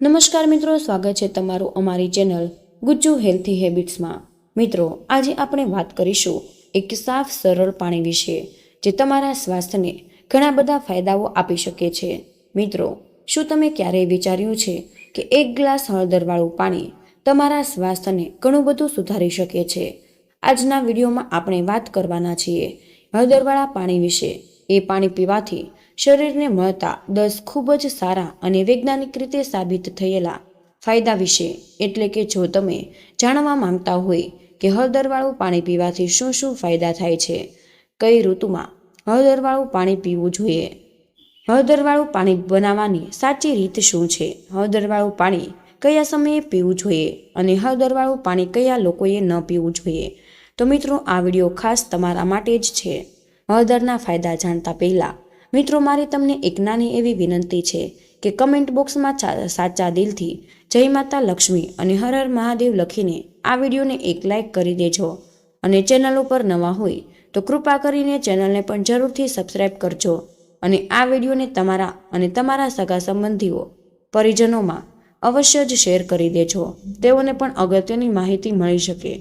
નમસ્કાર મિત્રો, સ્વાગત છે તમારું અમારી ચેનલ ગુજ્જુ હેલ્થી હેબિટ્સમાં. મિત્રો, આજે આપણે વાત કરીશું એક સાફ, સરળ પાણી વિશે, જે તમારા સ્વાસ્થ્યને ઘણા બધા ફાયદાઓ આપી શકે છે. મિત્રો, શું તમે ક્યારેય વિચાર્યું છે કે એક ગ્લાસ હળદરવાળું પાણી તમારા સ્વાસ્થ્યને ઘણું બધું સુધારી શકે છે? આજના વિડીયોમાં આપણે વાત કરવાના છીએ હળદરવાળા પાણી વિશે. એ પાણી પીવાથી શરીરને મળતા દસ ખૂબ જ સારા અને વૈજ્ઞાનિક રીતે સાબિત થયેલા ફાયદા વિશે. એટલે કે જો તમે જાણવા માંગતા હોય કે હળદરવાળું પાણી પીવાથી શું શું ફાયદા થાય છે, કઈ ઋતુમાં હળદરવાળું પાણી પીવું જોઈએ? હળદરવાળું પાણી બનાવવાની સાચી રીત શું છે? હળદરવાળું પાણી કયા સમયે પીવું જોઈએ અને હળદરવાળું પાણી કયા લોકોએ ન પીવું જોઈએ? તો મિત્રો, આ વીડિયો ખાસ તમારા માટે જ છે. હળદરના ફાયદા જાણતા પહેલાં, મિત્રો, મારી તમને એક નાની એવી વિનંતી છે કે કમેન્ટ બોક્સમાં સાચા દિલથી જય માતા લક્ષ્મી અને હર હર મહાદેવ લખીને આ વિડીયોને એક લાઈક કરી દેજો. અને ચેનલ ઉપર નવા હોય તો કૃપા કરીને ચેનલને પણ જરૂરથી સબસ્ક્રાઈબ કરજો અને આ વિડીયોને તમારા અને તમારા સગા સંબંધીઓ, પરિજનોમાં અવશ્ય જ શેર કરી દેજો. તેઓને પણ અગત્યની માહિતી મળી શકે.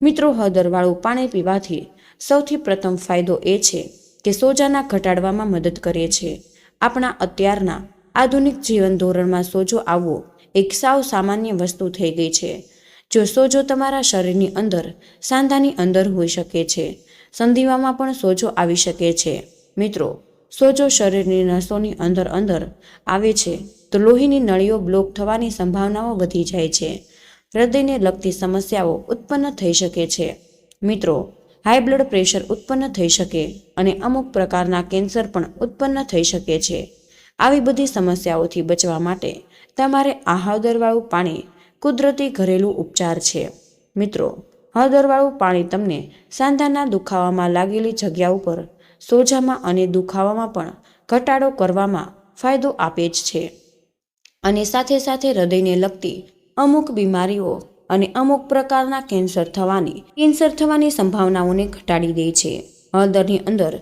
મિત્રો, હળદરવાળું પાણી પીવાથી સૌથી પ્રથમ ફાયદો એ છે કે સોજાના ઘટાડવામાં મદદ કરે છે. આપણા અત્યારના આધુનિક જીવન ધોરણમાં સોજો આવવો એક સાવ સામાન્ય વસ્તુ થઈ ગઈ છે. જો સોજો તમારા શરીરની અંદર, સાંધાની અંદર હોઈ શકે છે. સંધિવામાં પણ સોજો આવી શકે છે. મિત્રો, સોજો શરીરની નસોની અંદર અંદર આવે છે તો લોહીની નળીઓ બ્લોક થવાની સંભાવનાઓ વધી જાય છે. હૃદયને લગતી સમસ્યાઓ ઉત્પન્ન થઈ શકે છે. મિત્રો હાઈ બ્લડ પ્રેશર ઉત્પન્ન થઈ શકે અને અમુક પ્રકારના કેન્સર પણ ઉત્પન્ન થઈ શકે છે. આવી બધી સમસ્યાઓથી બચવા માટે તમારે આ હળદરવાળું પાણી કુદરતી ઘરેલું ઉપચાર છે. મિત્રો, હળદરવાળું પાણી તમને સાંધાના દુખાવામાં લાગેલી જગ્યા ઉપર, સોજામાં અને દુખાવામાં પણ ઘટાડો કરવામાં ફાયદો આપે જ છે. અને સાથે સાથે હૃદયને લગતી અમુક બીમારીઓ અને અમુક પ્રકારના કેન્સર થવાની કેન્સર થવાની સંભાવનાઓને ઘટાડી દે છે. હળદરની અંદર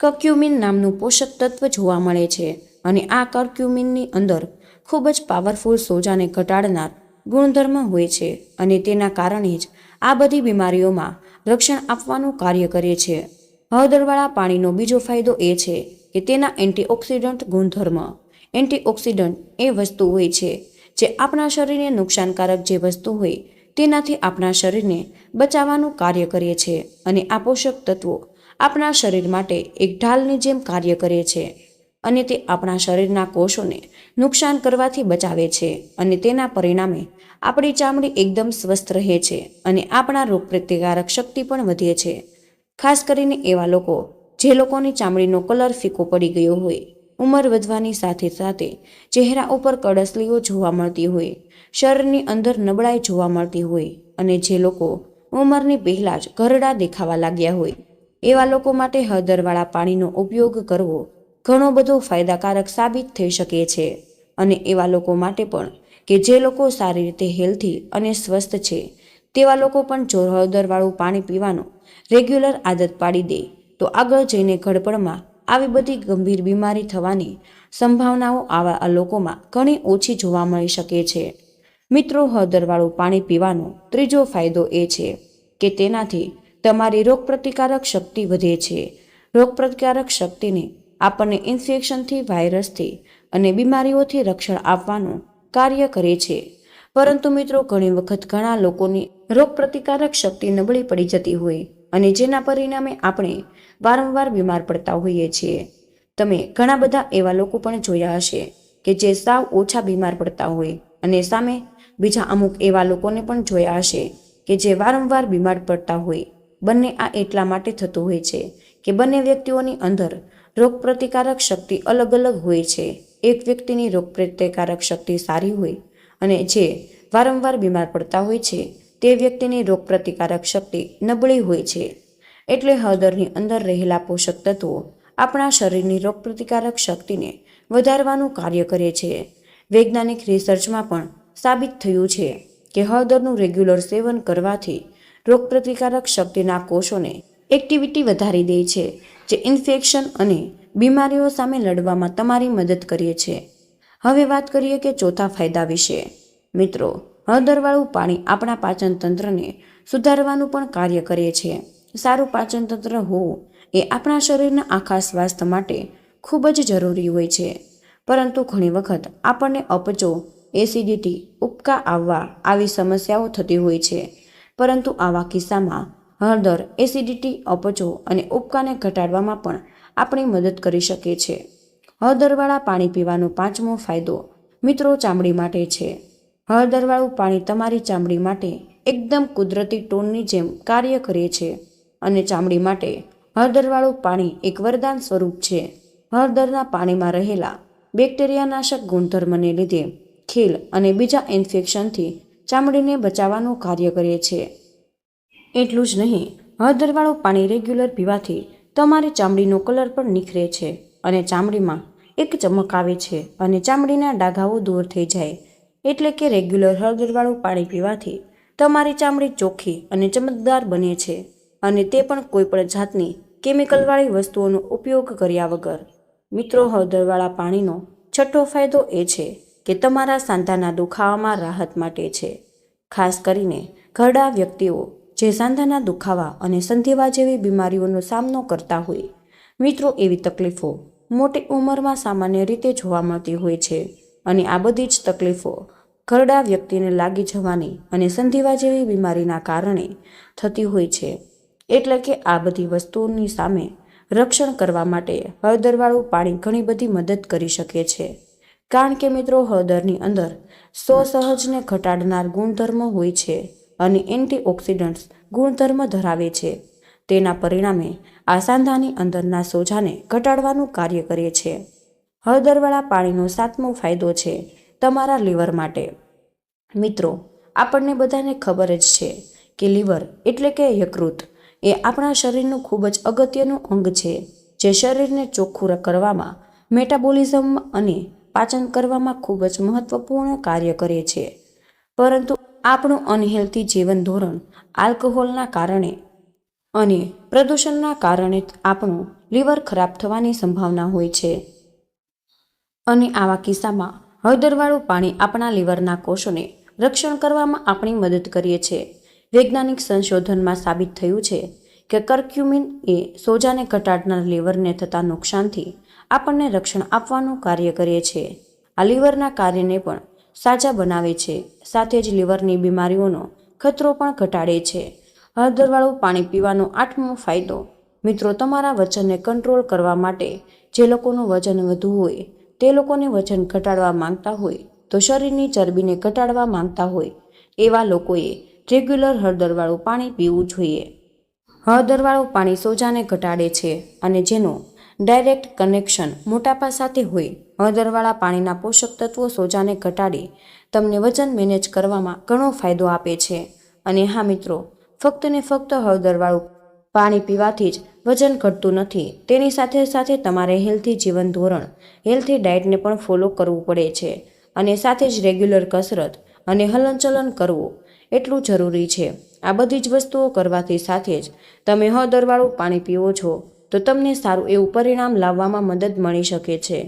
કક્યુમિન નામનું પોષક તત્વ જોવા મળે છે અને આ કર્ક્યુમિનની અંદર ખૂબ જ પાવરફુલ સોજાને ઘટાડનાર ગુણધર્મ હોય છે અને તેના કારણે જ આ બધી બીમારીઓમાં રક્ષણ આપવાનું કાર્ય કરે છે. હળદરવાળા પાણીનો બીજો ફાયદો એ છે કે તેના એન્ટીઓક્સિડન્ટ ગુણધર્મ. એન્ટીઓક્સિડન્ટ એ વસ્તુ હોય છે જે આપણા શરીરને નુકસાનકારક જે વસ્તુ હોય, તેનાથી આપણા શરીરને બચાવવાનું કાર્ય કરે છે અને આ પોષક તત્વો આપણા શરીર માટે એક ઢાલની જેમ કાર્ય કરે છે અને તે આપણા શરીરના કોષોને નુકસાન કરવાથી બચાવે છે અને તેના પરિણામે આપણી ચામડી એકદમ સ્વસ્થ રહે છે અને આપણા રોગ પ્રતિકારક શક્તિ પણ વધે છે. ખાસ કરીને એવા લોકો જે લોકોની ચામડીનો કલર ફીકો પડી ગયો હોય ઉંમર વધવાની સાથે સાથે ચહેરા ઉપર કડસલીઓ જોવા મળતી હોય, શરીરની અંદર નબળાઈ જોવા મળતી હોય અને જે લોકો ઉંમરની પહેલાં જ ઘરડા દેખાવા લાગ્યા હોય, એવા લોકો માટે હળદરવાળા પાણીનો ઉપયોગ કરવો ઘણો બધો ફાયદાકારક સાબિત થઈ શકે છે. અને એવા લોકો માટે પણ કે જે લોકો સારી રીતે હેલ્થી અને સ્વસ્થ છે, તેવા લોકો પણ જો હળદરવાળું પાણી પીવાનું રેગ્યુલર આદત પાડી દે તો આગળ જઈને ઘડપણમાં આવી બધી ગંભીર બીમારી થવાની સંભાવનાઓ આવા લોકોમાં ઘણી ઓછી જોવા મળી શકે છે. મિત્રો, હળદરવાળું પાણી પીવાનો ત્રીજો ફાયદો એ છે કે તેનાથી તમારી રોગપ્રતિકારક શક્તિ વધે છે. રોગપ્રતિકારક શક્તિને આપણને ઇન્ફેક્શનથી, વાયરસથી અને બીમારીઓથી રક્ષણ આપવાનું કાર્ય કરે છે. પરંતુ મિત્રો, ઘણી વખત ઘણા લોકોની રોગપ્રતિકારક શક્તિ નબળી પડી જતી હોય અને જેના પરિણામે આપણે વારંવાર બીમાર પડતા હોઈએ છીએ. તમે ઘણા બધા એવા લોકો પણ જોયા હશે કે જે સાવ ઓછા બીમાર પડતા હોય અને સામે બીજા અમુક એવા લોકોને પણ જોયા હશે કે જે વારંવાર બીમાર પડતા હોય. બંને આ એટલા માટે થતું હોય છે કે બંને વ્યક્તિઓની અંદર રોગપ્રતિકારક શક્તિ અલગ અલગ હોય છે. એક વ્યક્તિની રોગપ્રતિકારક શક્તિ સારી હોય અને જે વારંવાર બીમાર પડતા હોય છે તે વ્યક્તિની રોગપ્રતિકારક શક્તિ નબળી હોય છે. એટલે હળદરની અંદર રહેલા પોષક તત્વો આપણા શરીરની રોગપ્રતિકારક શક્તિને વધારવાનું કાર્ય કરે છે. વૈજ્ઞાનિક રિસર્ચમાં પણ સાબિત થયું છે કે હળદરનું રેગ્યુલર સેવન કરવાથી રોગપ્રતિકારક શક્તિના કોષોને એક્ટિવિટી વધારી દે છે, જે ઇન્ફેક્શન અને બીમારીઓ સામે લડવામાં તમારી મદદ કરે છે. હવે વાત કરીએ કે ચોથા ફાયદા વિશે. મિત્રો હળદરવાળું પાણી આપણા પાચન તંત્રને સુધારવાનું પણ કાર્ય કરે છે. સારું પાચનતંત્ર હોવું એ આપણા શરીરના આખા સ્વાસ્થ્ય માટે ખૂબ જ જરૂરી હોય છે. પરંતુ ઘણી વખત આપણને અપચો, એસિડિટી ઉપકા આવવા આવી સમસ્યાઓ થતી હોય છે. પરંતુ આવા કિસ્સામાં હળદર, એસિડિટી, અપચો અને ઉપકાને ઘટાડવામાં પણ આપણી મદદ કરી શકે છે. હળદરવાળા પાણી પીવાનો પાંચમો ફાયદો મિત્રો ચામડી માટે છે. હળદરવાળું પાણી તમારી ચામડી માટે એકદમ કુદરતી ટોનની જેમ કાર્ય કરે છે અને ચામડી માટે હળદરવાળું પાણી એક વરદાન સ્વરૂપ છે. હળદરના પાણીમાં રહેલા બેક્ટેરિયાનાશક ગુણધર્મને લીધે ખીલ અને બીજા ઇન્ફેક્શનથી ચામડીને બચાવવાનું કાર્ય કરે છે. એટલું જ નહીં, હળદરવાળું પાણી રેગ્યુલર પીવાથી તમારી ચામડીનો કલર પણ નિખરે છે અને ચામડીમાં એક ચમક આવે છે અને ચામડીના ડાઘાઓ દૂર થઈ જાય એટલે કે રેગ્યુલર હળદરવાળું પાણી પીવાથી તમારી ચામડી ચોખ્ખી અને ચમકદાર બને છે અને તે પણ કોઈપણ જાતની કેમિકલવાળી વસ્તુઓનો ઉપયોગ કર્યા વગર. મિત્રો, હળદરવાળા પાણીનો છઠ્ઠો ફાયદો એ છે કે તમારા સાંધાના દુખાવામાં રાહત માટે છે. ખાસ કરીને ઘરડા વ્યક્તિઓ જે સાંધાના દુખાવા અને સંધિવા જેવી બીમારીઓનો સામનો કરતા હોય. મિત્રો, એવી તકલીફો મોટી ઉંમરમાં સામાન્ય રીતે જોવા મળતી હોય છે અને આ બધી જ તકલીફો ઘરડા વ્યક્તિને લાગી જવાની અને સંધિવા જેવી બીમારીના કારણે થતી હોય છે. એટલે કે આ બધી વસ્તુઓની સામે રક્ષણ કરવા માટે હળદરવાળું પાણી ઘણી બધી મદદ કરી શકે છે. કારણ કે મિત્રો, હળદરની અંદર સો સહજને ઘટાડનાર ગુણધર્મ હોય છે અને એન્ટીઓક્સિડન્ટ્સ ગુણધર્મ ધરાવે છે. તેના પરિણામે આ સાંધાની અંદરના સોજાને ઘટાડવાનું કાર્ય કરે છે. હળદરવાળા પાણીનો સાતમો ફાયદો છે તમારા લીવર માટે. મિત્રો, આપણને બધાને ખબર જ છે કે લીવર એટલે કે યકૃત એ આપણા શરીરનું ખૂબ જ અગત્યનું અંગ છે, જે શરીરને ચોખ્ખું કરવામાં, મેટાબોલિઝમ અને પાચન કરવામાં ખૂબ જ મહત્વપૂર્ણ કાર્ય કરે છે. પરંતુ આપણું અનહેલ્ધી જીવન ધોરણ આલ્કોહોલના કારણે અને પ્રદૂષણના કારણે આપણું લીવર ખરાબ થવાની સંભાવના હોય છે. અને આવા કિસ્સામાં હળદરવાળું પાણી આપણા લીવરના કોષોને રક્ષણ કરવામાં આપણી મદદ કરીએ છીએ વૈજ્ઞાનિક સંશોધનમાં સાબિત થયું છે કે કર્ક્યુમિન એ સોજાને ઘટાડનાર લીવરને થતા નુકસાનથી આપણને રક્ષણ આપવાનું કાર્ય કરીએ છે. આ લીવરના કાર્યને પણ સાજા બનાવે છે. સાથે જ લીવરની બીમારીઓનો ખતરો પણ ઘટાડે છે. હળદરવાળું પાણી પીવાનો આઠમો ફાયદો મિત્રો તમારા વજનને કંટ્રોલ કરવા માટે જે લોકોનું વજન વધુ હોય તે લોકોને વજન ઘટાડવા માંગતા હોય, તો શરીરની ચરબીને ઘટાડવા માંગતા હોય, એવા લોકોએ રેગ્યુલર હળદરવાળું પાણી પીવું જોઈએ. હળદરવાળું પાણી સોજાને ઘટાડે છે અને જેનું ડાયરેક્ટ કનેક્શન મોટાપા સાથે હોય. હળદરવાળા પાણીના પોષક તત્વો સોજાને ઘટાડી તમને વજન મેનેજ કરવામાં ઘણો ફાયદો આપે છે. અને હા મિત્રો, ફક્ત ને ફક્ત હળદરવાળું પાણી પીવાથી જ વજન ઘટતું નથી. તેની સાથે સાથે તમારે હેલ્થી જીવન ધોરણ હેલ્થી ડાયટને પણ ફોલો કરવું પડે છે અને સાથે જ રેગ્યુલર કસરત અને હલનચલન કરવું એટલું જરૂરી છે. આ બધી જ વસ્તુઓ કરવાથી સાથે જ તમે હળદરવાળું પાણી પીવો છો તો તમને સારું એવું પરિણામ લાવવામાં મદદ મળી શકે છે.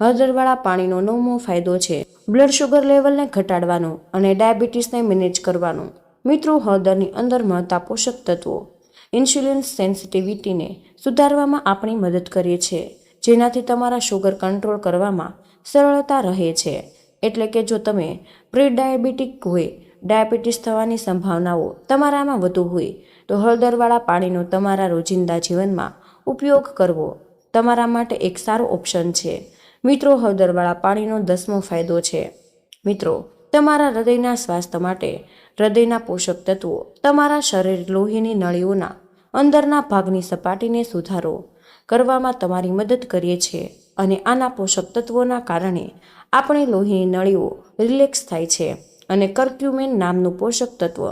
હળદરવાળા પાણીનો નવમો ફાયદો છે બ્લડ શુગર લેવલને ઘટાડવાનું અને ડાયાબિટીસને મેનેજ કરવાનું. મિત્રો, હળદરની અંદર મળતા પોષક તત્વો ઇન્સ્યુલિન સેન્સિટિવિટીને સુધારવામાં આપણી મદદ કરે છે, જેનાથી તમારા શુગર કંટ્રોલ કરવામાં સરળતા રહે છે. એટલે કે જો તમે પ્રી ડાયાબિટીક હોય ડાયાબિટીસ થવાની સંભાવનાઓ તમારામાં વધુ હોય, તો હળદરવાળા પાણીનો તમારા રોજિંદા જીવનમાં ઉપયોગ કરવો તમારા માટે એક સારો ઓપ્શન છે. મિત્રો, હળદરવાળા પાણીનો દસમો ફાયદો છે. મિત્રો, તમારા હૃદયના સ્વાસ્થ્ય માટે હૃદયના પોષક તત્વો, તમારા શરીર લોહીની નળીઓના અંદરના ભાગની સપાટીને સુધારો કરવામાં તમારી મદદ કરીએ છીએ અને આના પોષક તત્વોના કારણે આપણી લોહીની નળીઓ રિલેક્સ થાય છે અને કર્ક્યુમેન નામનું પોષક તત્વ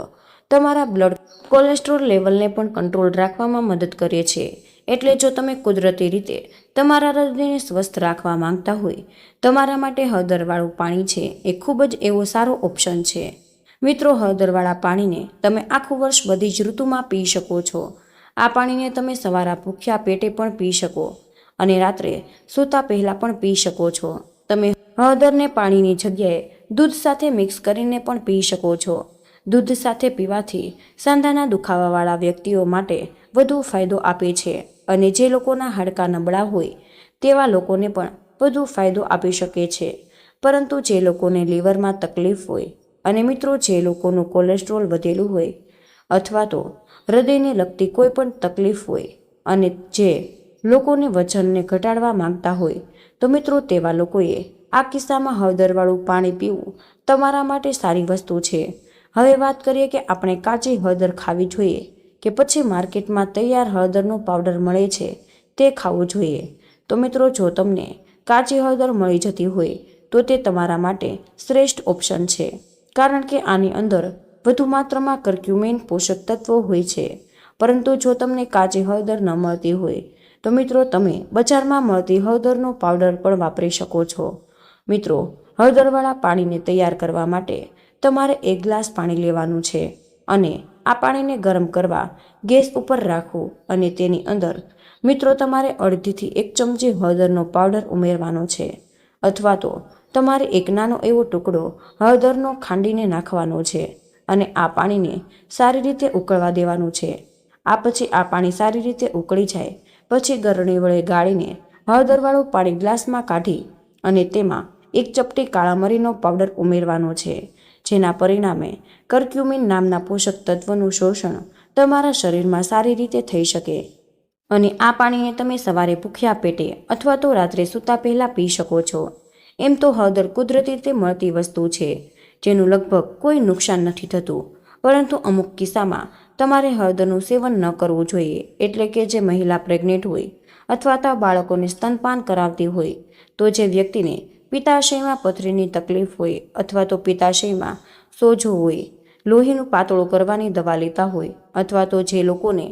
તમારા બ્લડ કોલેસ્ટ્રોલ લેવલને પણ કંટ્રોલ રાખવામાં મદદ કરીએ છીએ એટલે જો તમે કુદરતી રીતે તમારા હૃદયને સ્વસ્થ રાખવા માંગતા હોય, તમારા માટે હળદરવાળું પાણી છે એ ખૂબ જ એવો સારો ઓપ્શન છે. મિત્રો, હળદરવાળા પાણીને તમે આખું વર્ષ બધી જ ઋતુમાં પી શકો છો. આ પાણીને તમે સવારા ભૂખ્યા પેટે પણ પી શકો અને રાત્રે સૂતા પહેલાં પણ પી શકો છો. તમે હળદરને પાણીની જગ્યાએ દૂધ સાથે મિક્સ કરીને પણ પી શકો છો. દૂધ સાથે પીવાથી સાંધાના દુખાવાવાળા વ્યક્તિઓ માટે વધુ ફાયદો આપે છે અને જે લોકોના હાડકાં નબળા હોય તેવા લોકોને પણ વધુ ફાયદો આપી શકે છે. પરંતુ જે લોકોને લીવરમાં તકલીફ હોય અને મિત્રો જે લોકોનું કોલેસ્ટ્રોલ વધેલું હોય અથવા તો હૃદયને લગતી કોઈ પણ તકલીફ હોય અને જે લોકોને વજનને ઘટાડવા માંગતા હોય, તો મિત્રો તેવા લોકોએ આ કિસ્સામાં હળદરવાળું પાણી પીવું તમારા માટે સારી વસ્તુ છે. હવે વાત કરીએ કે આપણે કાચી હળદર ખાવી જોઈએ કે પછી માર્કેટમાં તૈયાર હળદરનો પાવડર મળે છે તે ખાવું જોઈએ. તો મિત્રો જો તમને કાચી હળદર મળી જતી હોય, તો તે તમારા માટે શ્રેષ્ઠ ઓપ્શન છે. કારણ કે આની અંદર વધુ માત્રામાં કર્ક્યુમેન પોષક તત્વો હોય છે. પરંતુ જો તમને કાચી હળદર ન મળતી હોય, તો મિત્રો તમે બજારમાં મળતી હળદરનો પાવડર પણ વાપરી શકો છો. મિત્રો, હળદરવાળા પાણીને તૈયાર કરવા માટે તમારે એક ગ્લાસ પાણી લેવાનું છે અને આ પાણીને ગરમ કરવા ગેસ ઉપર રાખવું અને તેની અંદર મિત્રો તમારે અડધીથી એક ચમચી હળદરનો પાવડર ઉમેરવાનો છે. અથવા તો તમારે એક નાનો એવો ટુકડો હળદરનો ખાંડીને નાખવાનો છે અને આ પાણીને સારી રીતે ઉકળવા દેવાનું છે. આ પછી આ પાણી સારી રીતે ઉકળી જાય, પછી ગરણી વડે ગાળીને હળદરવાળું પાણી ગ્લાસમાં કાઢી અને તેમાં એક ચપટી કાળા મરીનો પાવડર ઉમેરવાનો છે, જેના પરિણામે કર્ક્યુમિન નામના પોષક તત્વનું શોષણ તમારા શરીરમાં સારી રીતે થઈ શકે. અને આ પાણીને તમે સવારે ભૂખ્યા પેટે અથવા તો રાત્રે સૂતા પહેલાં પી શકો છો. એમ તો હળદર કુદરતી રીતે મળતી વસ્તુ છે, જેનું લગભગ કોઈ નુકસાન નથી થતું. પરંતુ અમુક કિસ્સામાં તમારે હળદરનું સેવન ન કરવું જોઈએ, એટલે કે જે મહિલા પ્રેગ્નેન્ટ હોય અથવા તો બાળકોને સ્તનપાન કરાવતી હોય, તો જે વ્યક્તિને પિત્તાશયમાં પથરીની તકલીફ હોય અથવા તો પિત્તાશયમાં સોજો હોય, લોહીનું પાતળું કરવાની દવા લેતા હોય અથવા તો જે લોકોને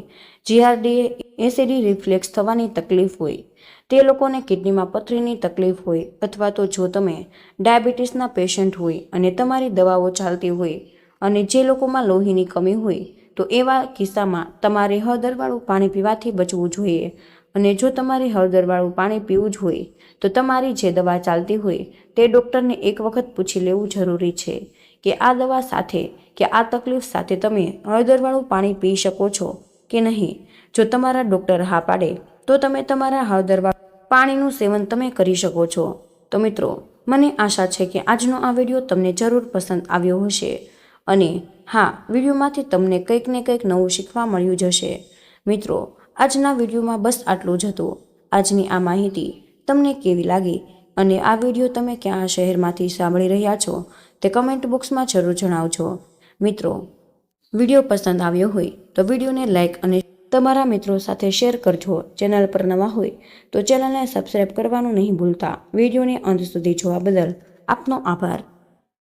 જીઆરડીએ એસિડી રિફ્લેક્સ થવાની તકલીફ હોય, તે લોકોને કિડનીમાં પથરીની તકલીફ હોય અથવા તો જો તમે ડાયાબિટીસના પેશન્ટ હોય અને તમારી દવાઓ ચાલતી હોય અને જે લોકોમાં લોહીની કમી હોય, તો એવા કિસ્સામાં તમારે હળદરવાળું પાણી પીવાથી બચવું જોઈએ. અને જો તમારે હળદરવાળું પાણી પીવું જ હોય, તો તમારી જે દવા ચાલતી હોય, તે ડૉક્ટરને એક વખત પૂછી લેવું જરૂરી છે કે આ દવા સાથે, કે આ તકલીફ સાથે તમે હળદરવાળું પાણી પી શકો છો. કે નહીં? જો તમારા ડૉક્ટર હા પાડે, તો તમે તમારા હળદરવાળું પાણીનું સેવન તમે કરી શકો છો. તો મિત્રો, મને આશા છે કે આજનો આ વીડિયો તમને જરૂર પસંદ આવ્યો હશે અને હા, વિડીયોમાંથી તમને કંઈક ને કંઈક નવું શીખવા મળ્યું જ હશે. મિત્રો, આજના વિડીયોમાં બસ આટલું જ હતું. આજની આ માહિતી તમને કેવી લાગી અને આ વીડિયો તમે ક્યાં શહેરમાંથી સાંભળી રહ્યા છો તે કમેન્ટ બોક્સમાં જરૂર જણાવજો. મિત્રો વીડિયો પસંદ આવ્યો હોય તો વિડીયોને લાઇક અને તમારા મિત્રો સાથે શેર કરજો ચેનલ પર નવા હોય તો ચેનલને સબસ્ક્રાઈબ કરવાનું નહીં ભૂલતા. વિડીયોને અંત સુધી જોવા બદલ આપનો આભાર.